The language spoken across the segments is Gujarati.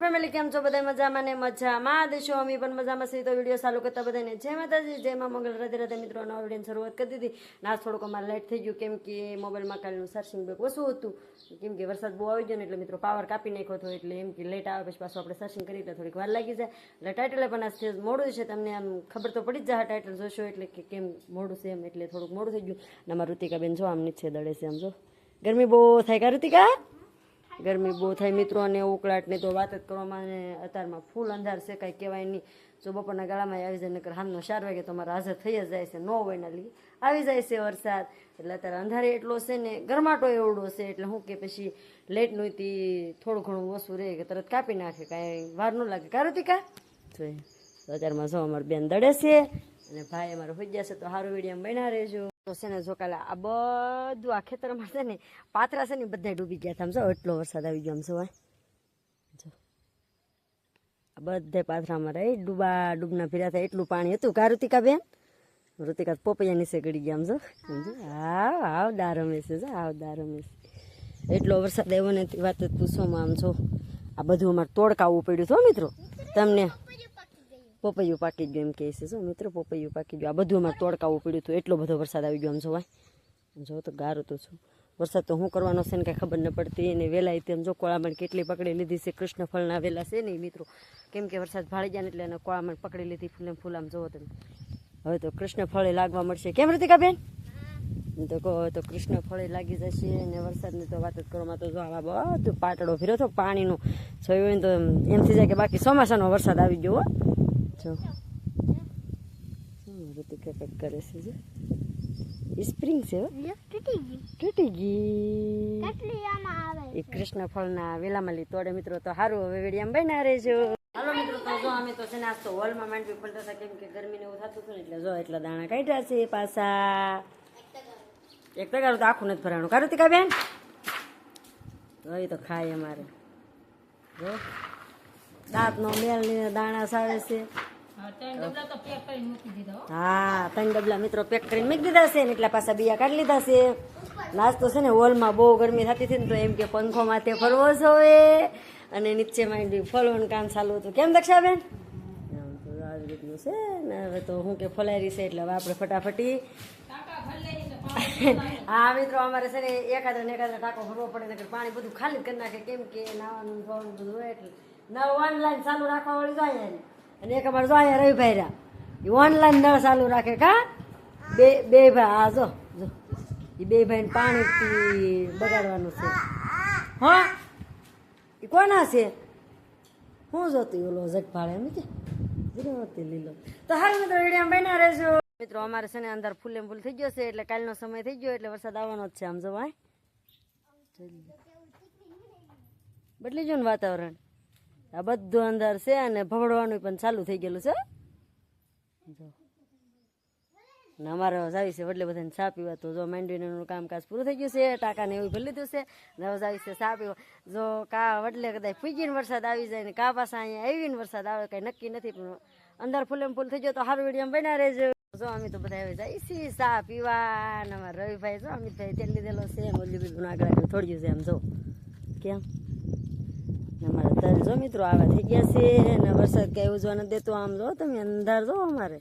ફેમિલી કેમ છો? બધા મજામાં ને મજામાં? દેશો અમે પણ મજામાં છીએ? તો વીડિયો ચાલુ કરતા બધાને જય માતાજી, જય માં મંગલ. રાધે રાધે મિત્રો, નવા વિડીયોની શરૂઆત કરી દીધી. ના થોડુંક અમારે લેટ થઈ ગયું, કેમ કે મોબાઈલમાં કાલનું સર્ચિંગ બેક ઓછું હતું. કેમ કે વરસાદ બહુ આવી ગયો ને એટલે મિત્રો પાવર કાપી નાખ્યો હતો, એટલે એમ કે લેટ આવે પછી પાછું આપણે સર્ચિંગ કરી એટલે થોડીક વાર લાગી જાય. એટલે ટાઇટલે પણ આ સ્ટેજ મોડું છે. તમને આમ ખબર તો પડી જ જાય ટાઇટલ જોશો એટલે કે કેમ મોડું છે એમ, એટલે થોડુંક મોડું થઈ ગયું. ને અમારા ઋતિકાબેન જો આમ નીચે દળે છે, આમ જો. ગરમી બહુ થાય કા ઋતિકા? ગરમી બહુ થાય. મિત્રો અને ઉકળાટની તો વાત જ કરવામાં અને અત્યારમાં ફૂલ અંધાર છે કાંઈ કહેવાય નહીં. જો બપોરના ગાળામાં આવી જાય નકર હામનો ચાર વાગે તો અમારે હાજર થઈ જ જાય છે. નો હોય ના લીધે આવી જાય છે વરસાદ. એટલે અત્યારે અંધારે એટલો છે ને ગરમાટો એવડો છે. એટલે હું કે પછી લેટ તી થોડું ઘણું ઓછું રહે કે તરત કાપી નાખે. કાંઈ વાર ન લાગે. કારુતિકા જોઈએ. તો અત્યારમાં જો અમારે બેન દડે છે અને ભાઈ અમારે હોઈ ગયા છે તો સારું વીડિયો બન્યા રહેજો. તો છે ને, જો આ બધું આ ખેતરમાં છે ને, પાતરા છે ને બધા ડૂબી ગયા હતા આમ જો, એટલો વરસાદ આવી ગયો આમ જો આ. બધે પાથરામાં રહી, ડૂબા ડૂબના ફેર્યા હતા એટલું પાણી હતું. કા ઋતિકા બેન? ઋતિકા પોપૈયા નીચે ગળી ગયા આમ જો. સમજો હાવ હાવ દા રમેશ છે, જો. હાવ દા રમેશ એટલો વરસાદ આવ્યો ને તે વાત જ પૂછોમાં આમ છો આ બધું અમારે તોડકાવવું પડ્યું છો મિત્રો. તમને પોપૈયું પાકી ગયું એમ કહે છે. જો મિત્રો, પપૈયું પાકી ગયું. આ બધું અમારે તોડકાવું પડ્યું હતું. એટલો બધો વરસાદ આવી ગયો આમ જોવાય જો તો ગારો તો છું. વરસાદ તો શું કરવાનો છે ને કાંઈ ખબર ન પડતી. અને વહેલાય તેમ જો કોળામણ કેટલી પકડી લીધી છે. કૃષ્ણ ફળના વેલા છે નહીં મિત્રો. કેમ કે વરસાદ ભાળી જાય એટલે એને કોળામણ પકડી લીધી ફૂલે ફૂલ આમ જોવો તમે. હવે તો કૃષ્ણ ફળે લાગવા મળશે. કેમ ઋતિકાબેન તો કહો તો કૃષ્ણ ફળે લાગી જશે અને વરસાદની તો વાત જ કરવામાં તો જો આવા બધું પાટડો ફેર્યો હતો, પાણીનું. જોયું તો એમ- થઈ જાય કે બાકી ચોમાસાનો વરસાદ આવી ગયો જો શું ઋતિકા કંઈક કરે છે જો સ્પ્રિંગ છે તૂટી ગઈ તૂટી ગઈ કેટલી આમાં આવે એ કૃષ્ણ ફળના વેલામાં લી તોડે મિત્રો તો સારું હવે વેડિયામ બન્યા રહેજો હાલો મિત્રો તો જો અમે તો છે ને આજ તો હોલમાં માંડવી પલટા હતા કેમ કે ગરમીને એવું થતું હતું ને એટલે જો એટલા દાણા કાઢ્યા છે પાછા એક તગારું તો આખું નથી ભરાણું કારું તીકા બેન હવે તો ખાય અમારે જો દાંતનો મેલ ને દાણા સાવે છે હા ત્રણ ડબલા મિત્રો પેક કરીને મૂકી દીધા છે ને એટલા પાછા બીયા કાઢી લીધા છે. નાસ્તો છે ને હોલમાં બહુ ગરમી થતી હતી ને તો એમ કે પંખો માથે ફરવો જોવે અને નીચે માંડી ફળવાનું કામ ચાલુ હતું. કેમ દક્ષાબેન? બેન તો આવી રીતનું છે ને હવે તો હું કે ફોલારી છે એટલે હવે આપણે ફટાફટી. હા મિત્રો અમારે છે ને એકાદ ને એકાદ ટાંકો ભરવો પડે નકર પાણી બધું ખાલી જ કરી નાખે. કેમ કે નાવાનું ધોવાનું બધું હોય એટલે નવ ઓનલાઈન ચાલુ રાખવા વાળી જાય ને અને એક અમારે જો અહીંયા રવિભાઈ રહ્યા એ ઓનલાઈન નળ ચાલુ રાખે કા? બે બે ભાઈ હા જો જો. એ બે ભાઈને પાણી બગાડવાનું છે. હા? એ કોના છે? હું જોતી ઓલો જગ એમ કે? લીલો. તો હાલ મિત્રો વીડિયો બન્યા રહેજો. મિત્રો, અમારે છે ને અંદર ફૂલે ફૂલ થઈ ગયો છે, એટલે કાલનો સમય થઈ ગયો, એટલે વરસાદ આવવાનો જ છે આમ જો ભાઈ બદલી જો ને વાતાવરણ. આ બધું અંદર છે અને ભવડવાનું પણ ચાલુ થઈ ગયેલું છે. જો. ને અમારે આવી છે એટલે બધાને ચા પીવા. તો જો માંડવીનું કામકાજ પૂરું થઈ ગયું છે, ટાંકાને એવું ભરી લીધું છે. ને હવે જાવી છે ચા પીવા. જો કા વડલે કદાચ ફૂગીને વરસાદ આવી જાય ને કા પાસા અહીંયા આવીને વરસાદ આવે, કંઈ નક્કી નથી, પણ અંદર ફૂલેમ ફૂલ થઈ ગયો તો સારું વીડિયો બન્યા રહેજો. જો અમે તો બધા આવી જાય છીએ ચા પીવા. ને અમારા રવિભાઈ જો અમિતભાઈ તેલ લીધેલો છે આગળ આગળ થોડ્યું છે એમ જો. કેમ? ને જો મિત્રો આવા થઈ ગયા છે ને વરસાદ કઈ ઉજવા નથી દેતો આમ જો તમે અંધાર જો અમારે.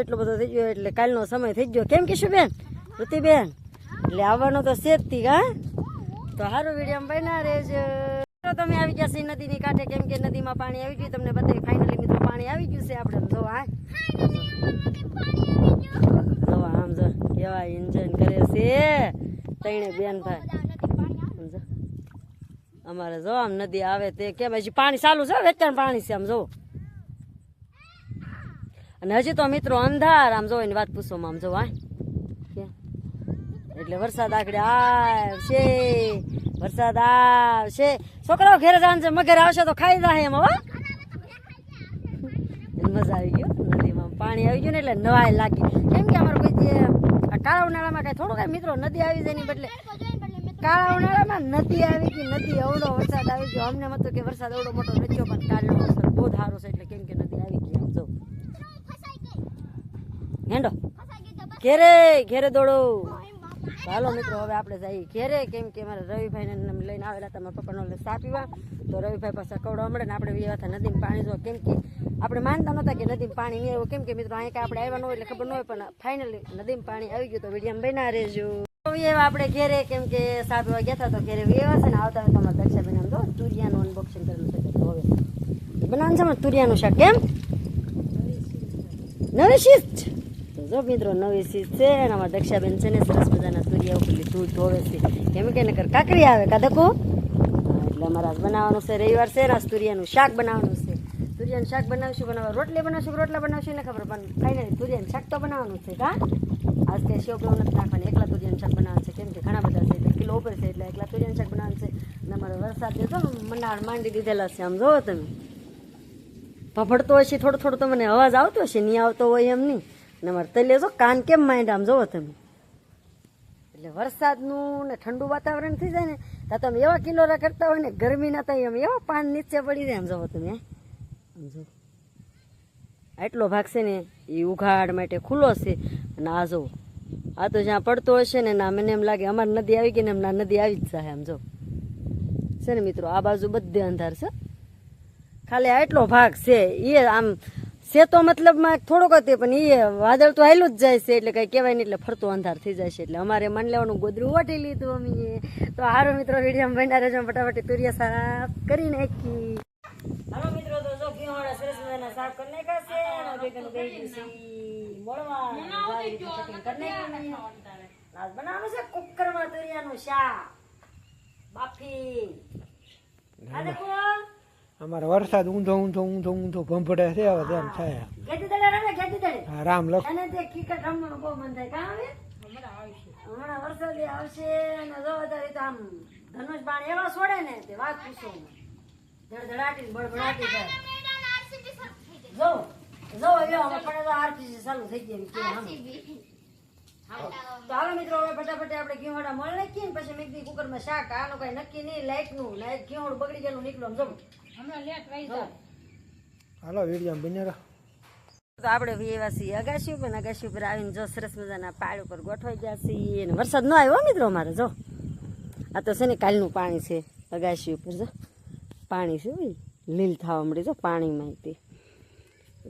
એટલો બધો થઈ ગયો એટલે કાલનો સમય થઈ ગયો. કેમ કીશું બેન? ઋતિબેન, એટલે આવવાનો તો શેતથી હા? તો સારું વીડિયો બન્યા રહેજો. તમે આવી ગયા છે નદીની કાંઠે, કેમ કે નદીમાં પાણી આવી ગયું તમને બતાવી ફાઇનલી મિત્રો પાણી આવી ગયું છે. આપણે જો, હા? જો આમ જો, કેવા એન્જોય કરે છે. તઈને બેન ભાઈ. અમારે જો આમ નદી આવે તે કેમ હજી પાણી ચાલુ છે, વેચાણ પાણી છે આમ જો. અને હજી તો મિત્રો અંધાર આમ જો એની વાત પૂછો આમ જો આ એટલે વરસાદ આગળ આવશે, વરસાદ આવશે. છોકરાઓ ઘેર જાણ છે, મગર આવશે તો ખાઈ જાય એમ હવે મજા આવી ગયો નદીમાં પાણી આવી ગયું ને એટલે નવાય લાગી. કેમ કે અમારે કોઈ કાળા ઉનાળામાં કાંઈ થોડું કાંઈ મિત્રો નદી આવી જાય ને બદલે કાળા ઉનાળામાં નદી આવી ગઈ નદી અવડો વરસાદ આવી ગયો. અમને મતલબ કે વરસાદ અવડો મોટો નથી પણ કાળો વરસાદ બહુ સારો છે એટલે કેમ કે નદી આવી ગઈ આમ જો હેંડો. ઘેરે ઘેરે દોડો. ચાલો મિત્રો, હવે આપણે જઈએ ઘેરે. કેમ કે મારા રવિભાઈને લઈને આવેલા હતા પપ્પાનો સા પીવા. તો રવિભાઈ પાસે કવડો ને આપણે વ્યવા હતા નદીમાં પાણી જો, કેમ કે આપણે માનતા નહોતા કે નદીમાં પાણી નહીં આવ્યું કેમ કે મિત્રો અહીં કાંઈ આપણે આવ્યા ન હોય એટલે ખબર ન હોય, પણ ફાઇનલી નદીમાં પાણી આવી ગયું તો વીડિયો બના રહેજો. આપણે ઘેરે કેમ કે સાત વાગ્યા ગયા હતા ઘેરે વ્યવા છે ને આવતા તમારા દક્ષાબેન આમ તો તુરિયાનું અનબોક્સિંગ કરેલું છે હવે. બનાવવાનું છે તુરિયાનું શાક. કેમ? નવી શિસ્ત. જો મિત્રો, નવી શિસ્ત છે અને અમારા દક્ષાબેન છે ને સરસ મજાના તુરિયા ઉપર દૂધ ધોવે છે કેમ કે નકર કાકરી આવે કાદકો એટલે અમારે બનાવવાનું છે, રવિવાર છે ને તુરિયાનું શાક બનાવવાનું છે. તુરિયાનું શાક બનાવશું, બનાવવા રોટલી બનાવશું રોટલા બનાવશું ને ખબર પણ ફાઇનલી તુરિયાનું શાક તો બનાવવાનું છે, કા? આજ તે સેવ નથી નાખવાની એકલા તુરિયાનું શાક બનાવવાનું છે. કેમ કે ઘણા બધા છે, એટલે કિલો ઉપર છે, એટલે એકલા તુરિયાનું શાક બનાવવાનું છે. અને અમારે વરસાદ જે મંડાણ માંડી દીધેલા છે, આમ જોવો તમે. ભભડતો હશે થોડો થોડો તો મને અવાજ આવતો હશે, નહીં આવતો હોય એમ નહીં. અને અમારે તલે જો કાન કેમ માંડ, આમ જોવો તમે. એટલે વરસાદનું ને ઠંડુ વાતાવરણ થઈ જાય ને, તો તમે એવા કિલોરા કરતા હોય ને, ગરમીના તો એમ એવા પાન નીચે પડી જાય, આમ જોવો તમે સમજો આટલો ભાગ છે ને, એ ઉઘાડ માટે ખુલ્લો છે. અને આ જો આ તો જ્યાં પડતો હશે ને ના મને એમ લાગે અમારી નદી આવી ગઈ ને એમ નદી આવી જ જાય આમ જો. છે ને મિત્રો, આ બાજુ બધે અંધાર છે. ખાલી આટલો ભાગ છે. એ આમ છે તો મતલબમાં થોડોક હતી પણ એ વાદળ તો હાયલું જ જાય છે, એટલે કઈ કહેવાય નહીં, એટલે ફરતો અંધાર થઈ જાય છે. એટલે અમારે મન લેવાનું ગોદરું વાટી લીધું અમે. તો હારો મિત્રો વીડિયો બન્યા રહેજો ફટાફટ તુરિયા સાફ કરી નાખી. હાલો મિત્રો, તો જો ઘીવાળા સરસ મજાના સાફ કરી નાખ્યા છે. ગયું છે મોળવા આવી રીતે cutting કરી નાખ્યું આજ બનાવવાનું છે કુકરમાં તુરિયાનું શાક બાફી આ દેખો અમારે વરસાદ ઊંધો ઊંધો ઊંધો ઊંધો ભંભડે છે હવે તેમ થાય ગેટી દડે રમે ગેટી દડે આ રામ લખ અને તે ક્રિકેટ રમવાનું બહુ મન થાય કાં આવે હમણાં વરસાદ આવશે અને જો અત્યારે તો આમ ધનુષ બાણ એવા છોડે ને તે વાત પૂછો માં. ધડધડાટી ને બળબડાટી થાય જો જો એવો અમે તો આરપીસી ચાલુ થઈ ગઈ કે. તો મિત્રો હવે ફટાફટ આપણે ઘીવાડા મળ નાખીએ ને પછી મેં કુકરમાં શાક. આનું કઈ નક્કી નહીં લાઈટનું લાઈટ ઘીવાડું બગડી ગયેલું નીકળ્યું આમ જો. હાલો વીડિયો બન્યા તો આપણે વેવાસી અગાશી ઉપર અગાશી ઉપર આવીને જો સરસ મજાના પાડ ઉપર ગોઠવાઈ ગયા છીએ અને વરસાદ ન આવ્યો હો મિત્રો અમારે જો. આ તો છે ને કાલનું પાણી છે અગાશી ઉપર જો. પાણી છે લીલ થવા મળી જો પાણીમાં તે.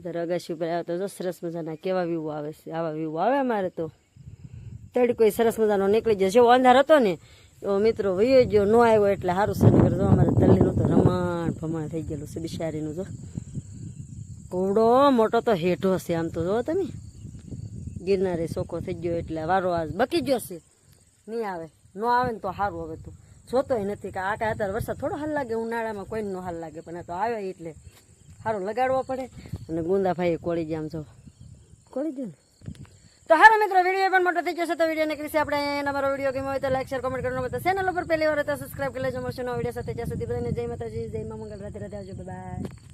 અગાશી ઉપર આવ્યો તો સરસ મજાના કેવા વ્યૂ આવે છે. આવા વ્યૂ આવે અમારે તો. તડકો સરસ મજાનો નીકળી જશે એવો અંધાર હતો ને, એવો મિત્રો વયો ગયો, ન આવ્યો એટલે સારું છે. નકર જો અમારે તલ્લીનું તો રમણ ભમણ થઈ ગયેલું છે બિશારીનું જો. કોવડો મોટો તો હેઠો છે આમ તો જો તમે. ગિરનારે સોખો થઈ ગયો એટલે વારો આજ બકી ગયો છે. નહીં આવે. ન આવે ને તો સારું હવે તું. જોતોય નથી કે આ કાંઈ અત્યારે વરસાદ થોડો હાલ લાગે, ઉનાળામાં કોઈને નો હાલ લાગે, પણ આ તો આવે એટલે. સારું લગાડવો પડે. અને ગુંદાભાઈ કોળી ગયા છો કોળી ગયા તો હારો મિત્રો વીડિયો પણ મોટો થઈ જશે તો વિડીયોને કરીશ આપણે. એના મારો વીડિયો ગમ્યો હોય તો લાઈક શેર કોમેન્ટ કરવાનું તો ચેનલ ઉપર પહેલી વાર તો સબસ્ક્રાઇબ કરી લેજો. મળશે નવા વીડિયો સાથે. જ્યાં સુધી બધાને જય માતાજી, જય મા મંગલ. રાત્રે રાધે આવજો. બાય